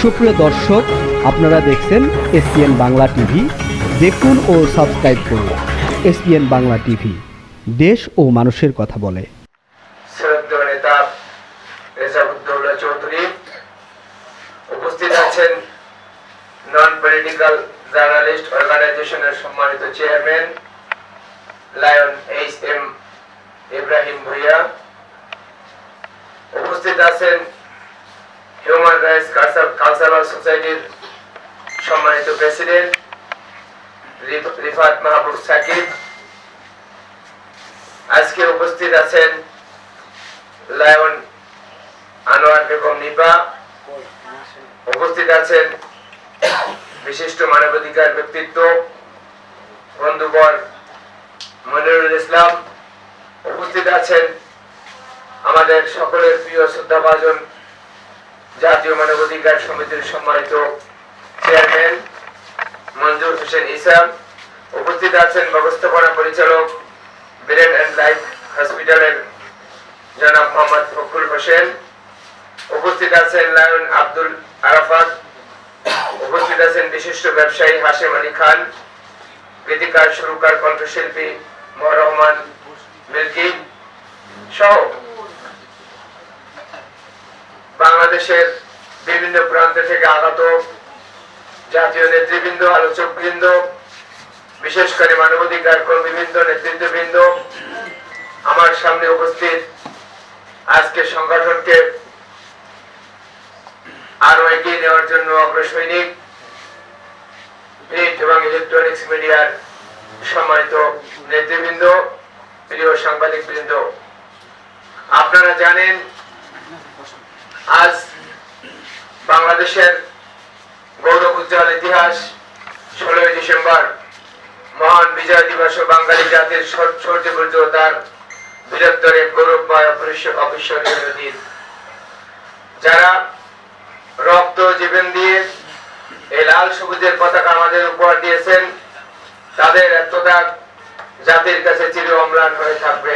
সুপ্রিয় দর্শক, আপনারা দেখছেন এসপিএন বাংলা টিভি। দেখুন ও সাবস্ক্রাইব করুন এসপিএন বাংলা টিভি। দেশ ও মানুষের কথা বলে। চৌধুরী উপস্থিত আছেন নন পলিটিক্যাল জার্নালিস্ট অর্গানাইজেশনের সম্মানিত chairman lion H M Ibrahim Bhuiyan উপস্থিত আছেন হিউম্যান রাইটস কালচারাল সোসাইটির সম্মানিত প্রেসিডেন্ট রিফাত মাহবুব সাকিব। আজকে উপস্থিত আছেন লায়ন আনোয়ার বেগম নিপা। উপস্থিত আছেন বিশিষ্ট মানবাধিকার ব্যক্তিত্ব, বন্ধুবর মনিরুল ইসলাম। উপস্থিত আছেন আমাদের সকলের প্রিয় শ্রদ্ধাভাজন জাতীয় মানবাধিকার সমিতির সম্মানিত চেয়ারম্যান মঞ্জুর হোসেন ইসাম উপস্থিত আছেন ব্যবস্থাপনা পরিচালক ব্রেন অ্যান্ড লাইফ হসপিটালের জনাব মোহাম্মদ ফখরুল হোসেন। উপস্থিত আছেন লায়ন আব্দুল আরাফাত। উপস্থিত আছেন বিশিষ্ট ব্যবসায়ী হাশেম আলী খান। গীতিকার সুরকার কণ্ঠশিল্পী মহ রহমান মিল্কি সহ বাংলাদেশের বিভিন্ন প্রান্ত থেকে আগত জাতীয় নেতৃবৃন্দ, আলোচকবৃন্দ, বিশেষ করে মানবাধিকার কর্মীবৃন্দ, নেতৃত্ববৃন্দ, আমার সামনে উপস্থিত আজকে সংগঠনকে আরও এগিয়ে নেওয়ার জন্য অগ্রসৈনিক প্রিন্ট এবং ইলেকট্রনিক্স মিডিয়ার সম্মানিত নেতৃবৃন্দ, প্রিয় সাংবাদিক বৃন্দ আপনারা জানেন আজ বাংলাদেশের গৌরব উজ্জ্বল ইতিহাস, ষোলোই ডিসেম্বর, মহান বিজয় দিবস ও বাঙালি জাতির শৌর্য তার বীরত্বরে গৌরবময় অবিস্মরণীয় দিন। যারা রক্ত জীবন দিয়ে এই লাল সবুজের পতাকা আমাদের উপহার দিয়েছেন, তাদের এতটা জাতির কাছে চির অম্লান হয়ে থাকবে।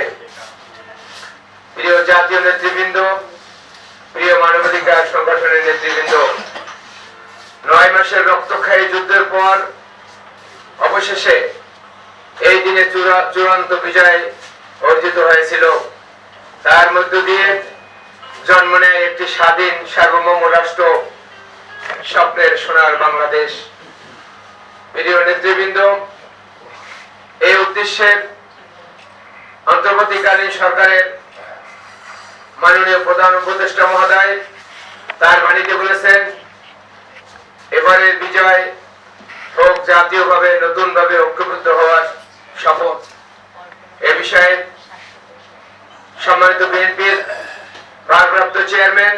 প্রিয় জাতীয় নেতৃবৃন্দ প্রিয় মানবাধিকার সংগঠনের নেতৃবৃন্দ, নয় মাসের রক্তক্ষয়ী যুদ্ধের পর অবশেষে এই দিনে চূড়ান্ত বিজয় অর্জিত হয়েছিল। তার মধ্য দিয়ে জন্ম নেয় একটি স্বাধীন সার্বভৌম রাষ্ট্র, স্বপ্নের সোনার বাংলাদেশ। প্রিয় নেতৃবৃন্দ, এই উদ্দেশ্যে অন্তর্বর্তীকালীন সরকারের মাননীয় প্রধান উপদেষ্টা মহোদয়, তার বাণীতে বলেছেন, এবারের বিজয় হোক জাতীয়ভাবে, নতুনভাবে ঐক্যবদ্ধ হওয়ার শপথ। এ বিষয়ে সম্মানিত বিএনপির ভারপ্রাপ্ত চেয়ারম্যান,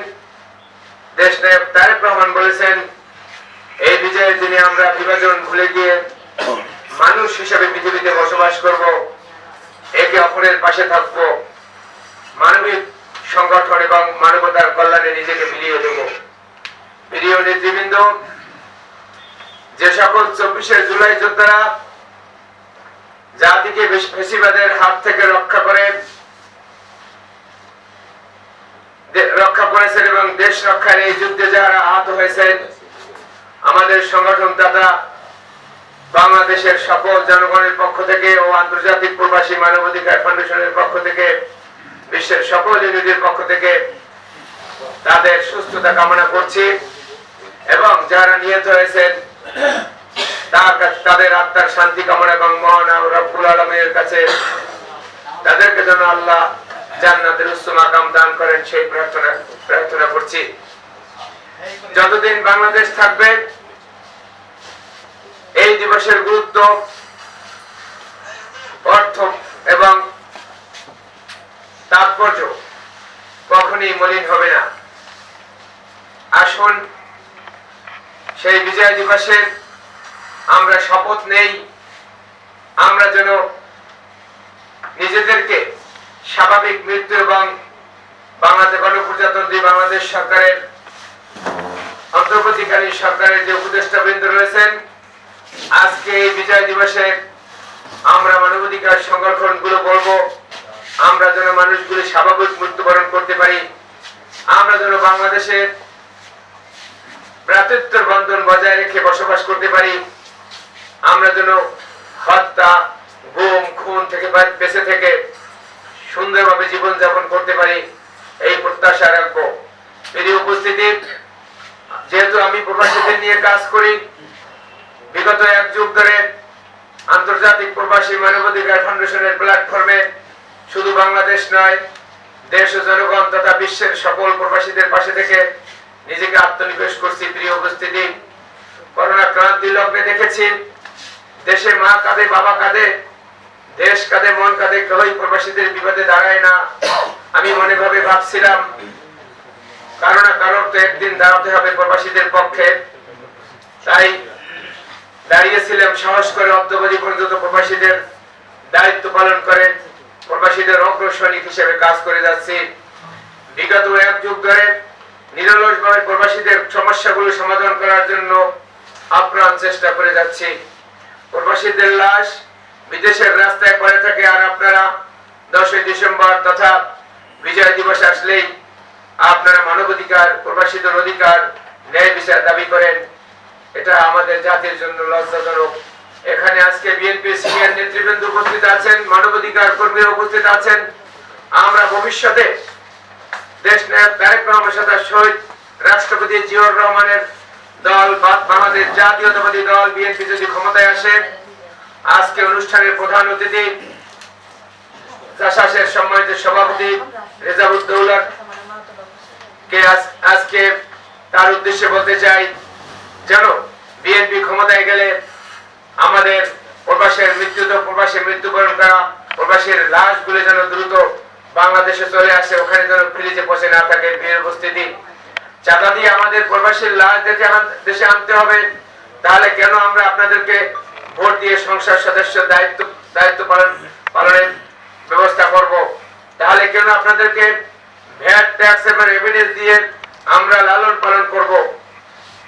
দেশ নায়ক তারেক রহমান বলেছেন, এই বিজয়ের দিনে আমরা বিভাজন ভুলে গিয়ে মানুষ হিসেবে পৃথিবীতে বসবাস করব, একে অপরের পাশে থাকব। মানবিক সংগঠন এবং মানবতার কল্যাণে নিজেকে মিলিয়ে দেব। প্রিয় নেতৃবৃন্দ, যে সকল চব্বিশে জুলাই যোদ্ধারা জাতিকে বেশ- ফেসিবাদের হাত থেকে রক্ষা করেন রক্ষা করেছেন এবং দেশ রক্ষার এই যুদ্ধে যারা আহত হয়েছেন, আমাদের সংগঠন দাদা বাংলাদেশের সকল জনগণের পক্ষ থেকে ও আন্তর্জাতিক প্রবাসী মানবাধিকার ফাউন্ডেশনের পক্ষ থেকে বিশ্বের সকল ইউনিটের পক্ষ থেকে তাদের সুস্থতা কামনা করছি এবং যারা নিহত হয়েছেন তাদের আত্মার শান্তি কামনা এবং মহান আলমের কাছে তাদেরকে যেন আল্লাহ জান্নাতের উচ্চ মাকাম দান করেন, সেই প্রার্থনা প্রার্থনা করছি। যতদিন বাংলাদেশ থাকবে, এই দিবসের গুরুত্ব, অর্থ এবং তাৎপর্য কখনই মলিন হবে না। আসুন, সেই বিজয় দিবসের আমরা শপথ নেই। আমরা যেন নিজেদেরকে স্বাভাবিক মৃত্যু এবং বাংলাদেশ গণপ্রজাতন্ত্রী বাংলাদেশ সরকারের অন্তর্বর্তীকালীন সরকারের যে উপদেষ্টা বৃন্দ রয়েছেন, আজকে এই বিজয় দিবসে আমরা মানবাধিকার সংগঠনগুলো বলব। আমরা যেন মানুষগুলি স্বাভাবিক মৃত্যুবরণ করতে পারি। আমরা যেন বাংলাদেশের ভ্রাতৃত্বের বন্ধন বজায় রেখে বসবাস করতে পারি। আমরা যেন হত্যা, গুম, খুন থেকে বেঁচে থেকে সুন্দরভাবে জীবন যাপন করতে পারি, এই প্রত্যাশা রাখব। প্রিয় উপস্থিতি, যেহেতু আমি প্রবাসীদের নিয়ে কাজ করি, বিগত এক যুগ ধরে আন্তর্জাতিক প্রবাসী মানবাধিকার ফাউন্ডেশনের প্ল্যাটফর্মে শুধু বাংলাদেশ নয়, দেশ ও জনগণ তথা বিশ্বের সকল প্রবাসীদের পাশে থেকে নিজেকে আত্মনিবেশ করছি। প্রিয় উপস্থিতি, করোনা ক্রান্তি লগ্নে দেখেছি, দেশে মা কাঁদে, বাবা কাঁদে, দেশ কাঁদে, মন কাঁদে, কেউই প্রবাসীদের বিপদে দাঁড়ায় না। আমি মনে ভাবে ভাবছিলাম কারও কারোর তো একদিন দাঁড়াতে হবে প্রবাসীদের পক্ষে। তাই দাঁড়িয়েছিলাম, সাহস করে অদ্যবধি পর্যন্ত প্রবাসীদের দায়িত্ব পালন করে। প্রবাসীদের অগ্রসৈনিক হিসেবে কাজ করে যাচ্ছি। বিগত এক যুগ ধরে নিরলসভাবে প্রবাসীদের সমস্যাগুলো সমাধান করার জন্য আপ্রাণ চেষ্টা করে যাচ্ছি। প্রবাসীদের লাশ বিদেশের রাস্তায় পড়ে থাকে আর আপনারা দশই ডিসেম্বর তথা বিজয় দিবস আসলেই আপনারা মানবাধিকার, প্রবাসীদের অধিকার, ন্যায় বিচার দাবি করেন। এটা আমাদের জাতির জন্য লজ্জাজনক। এখানে আজকে বিএনপি সিনিয়র নেতৃবৃন্দ উপস্থিত আছেন, মানবাধিকার কর্মীরা উপস্থিত আছেন। আমরা ভবিষ্যতে দেশ তারেক সাথে শহীদ রাষ্ট্রপতি জিয়র রহমানের দল বাংলাদেশ জাতীয়তাবাদী দল, বিএনপি যদি ক্ষমতায় আসে, আজকে অনুষ্ঠানের প্রধান অতিথি সম্মানিত সভাপতি রেজাউদ্দৌলা কে আজকে তার উদ্দেশ্যে বলতে চাই জানো বিএনপি ক্ষমতায় গেলে আমাদের প্রবাসের মৃত্যুত প্রবাসী মৃত্যুবরণ করা, প্রবাসীর লাশগুলো যেন দ্রুত বাংলাদেশে চলে আসে, ওখানে যেন ফ্রিজে বসে না থাকে, বিয়ের উপস্থিতি চাঁদা দিয়ে আমাদের প্রবাসীর লাশ দেশে দেশে আনতে হবে। তাহলে কেন আমরা আপনাদেরকে ভোট দিয়ে সংসদ সদস্য দায়িত্ব দায়িত্ব পালন, পালনের ব্যবস্থা করব? তাহলে কেন আপনাদেরকে ভ্যাট, ট্যাক্স এবং এভিডেন্স দিয়ে আমরা লালন পালন করব?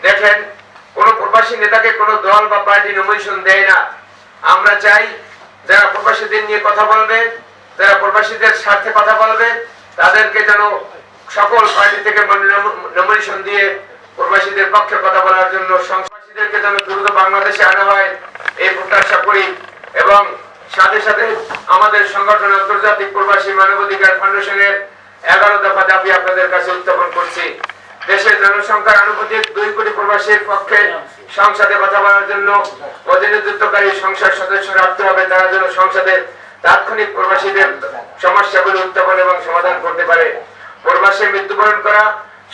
দেখেন প্রবাসী নেতাকে কোন দল বা পার্টি নমিনেশন দেয় না। আমরা চাই যারা প্রবাসীদের নিয়ে কথা বলবে, যারা প্রবাসীদের স্বার্থে কথা বলবে, তাদেরকে যেন সকল পার্টি থেকে নমিনেশন দিয়ে প্রবাসীদের পক্ষে কথা বলার জন্য সংবাসীদেরকে যেন দ্রুত বাংলাদেশে আনা হয়, এই প্রত্যাশা করি। এবং সাথে সাথে আমাদের সংগঠন আন্তর্জাতিক প্রবাসী মানবাধিকার ফাউন্ডেশনের এগারো দফা দাবি আপনাদের কাছে উত্থাপন করছি। দেশের জনসংখ্যার আনুপাতিক দুই কোটি প্রবাসীর পক্ষে সংসদে কথা বলার জন্য প্রতিনিধিত্বকারী সংসদ সদস্য রাখতে হবে। তারা যেন সংসদে তাৎক্ষণিক প্রবাসীদের সমস্যাগুলো উত্থাপন এবং সমাধান করতে পারে। প্রবাসী মৃত্যুবরণ করা,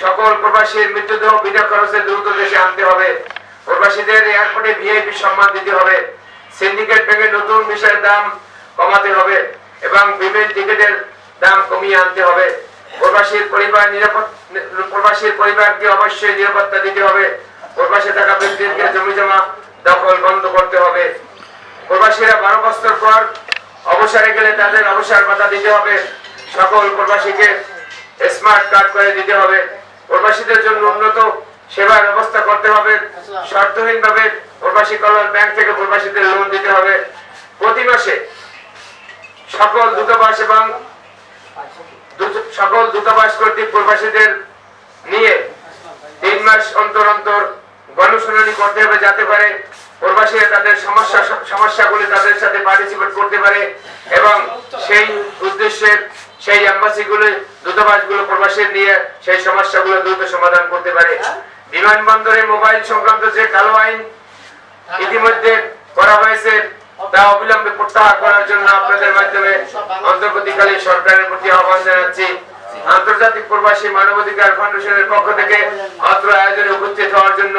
সকল প্রবাসীর মৃত্যুদেহ বিনা খরচে দ্রুত দেশে আনতে হবে। প্রবাসীদের এয়ারপোর্টে ভিআইপি সম্মান দিতে হবে। সিন্ডিকেট ব্যাংকের নতুন বিষয়ের দাম কমাতে হবে এবং বিমের টিকিটের দাম কমিয়ে আনতে হবে। প্রবাসীর পরিবার নিরাপদ প্রবাসীর পরিবারকে অবশ্যই নিরাপত্তা দিতে হবে। প্রবাসে থাকা ব্যক্তিদেরকে জমি জমা দখল বন্ধ করতে হবে। প্রবাসীরা বারো বছর পর অবসরে গেলে তাদের অবসর ভাতা দিতে হবে। সকল প্রবাসীকে স্মার্ট কার্ড করে দিতে হবে। প্রবাসীদের জন্য উন্নত সেবার ব্যবস্থা করতে হবে। শর্তহীন ভাবে প্রবাসী কল্যাণ ব্যাংক থেকে প্রবাসীদের লোন দিতে হবে। প্রতি মাসে সকল দূতাবাস এবং সকল দূতাবাস কর্তৃক প্রবাসীদের নিয়ে তিন মাস অন্তর অন্তর গণশুনানি করতে হবে যাতে পারে প্রবাসীরা তাদের সমস্যা, সমস্যাগুলি তাদের সাথে পার্টিসিপেট করতে পারে এবং সেই উদ্দেশ্যে সেই অ্যাম্বাসিগুলো, দূতাবাসগুলো প্রবাসীর নিয়ে সেই সমস্যাগুলো দ্রুত সমাধান করতে পারে। বিমানবন্দরে মোবাইল সংক্রান্ত যে কালো আইন ইতিমধ্যে করা হয়েছে তা অবিলম্বে প্রত্যাহার করার জন্য আপনাদের মাধ্যমে অন্তর্বর্তীকালীন সরকারের প্রতি আহ্বান জানাচ্ছি। আন্তর্জাতিক প্রবাসী মানবাধিকার ফাউন্ডেশনের পক্ষ থেকে অত্র আয়োজনে উপস্থিত হওয়ার জন্য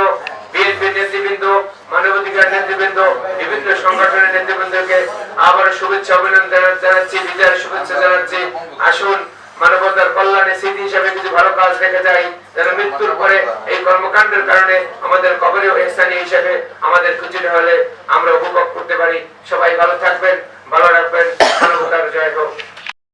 বিএনপি নেতৃবৃন্দ, মানবাধিকার নেতৃবৃন্দ, বিভিন্ন সংগঠনের নেতৃবৃন্দকে আবার শুভেচ্ছা অভিনন্দন জানাচ্ছি বিজয়ের শুভেচ্ছা জানাচ্ছি। আসুন মানবতার কল্যাণে স্মৃতি হিসাবে কিছু ভালো কাজ রেখে যাই। যেন মৃত্যুর পরে এই কর্মকাণ্ডের কারণে আমাদের কবরে স্থানীয় হিসেবে আমাদের খুঁজে হলে আমরা উপভোগ করতে পারি। সবাই ভালো থাকবেন, ভালো রাখবেন। ভালো জয় হোক।